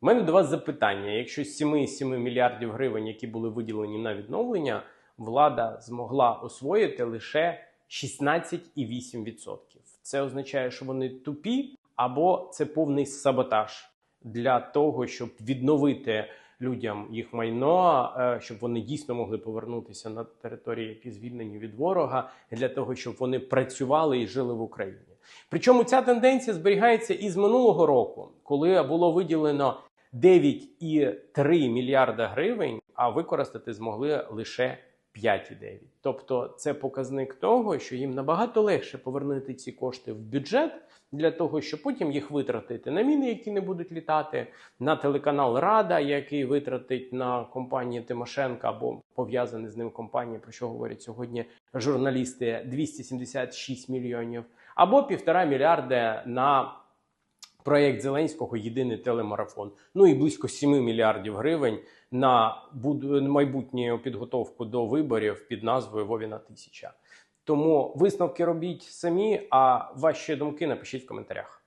У мене до вас запитання: якщо з 7,7 мільярдів гривень, які були виділені на відновлення, влада змогла освоїти лише 16,8%. Це означає, що вони тупі, або це повний саботаж для того, щоб відновити людям їх майно, е, щоб вони дійсно могли повернутися на території, які звільнені від ворога, для того, щоб вони працювали і жили в Україні. Причому ця тенденція зберігається і з минулого року, коли було виділено 9,3 мільярда гривень, а використати змогли лише 5,9. Тобто це показник того, що їм набагато легше повернути ці кошти в бюджет для того, щоб потім їх витратити на міни, які не будуть літати, на телеканал Рада, який витратить на компанії Тимошенка або пов'язані з ним компанії, про що говорять сьогодні журналісти 276 мільйонів, або півтора мільярда на проєкт Зеленського Єдиний телемарафон. Ну і близько 7 мільярдів гривень на майбутню підготовку до виборів під назвою Вовіна Тисяча. Тому висновки робіть самі, а ваші думки напишіть в коментарях.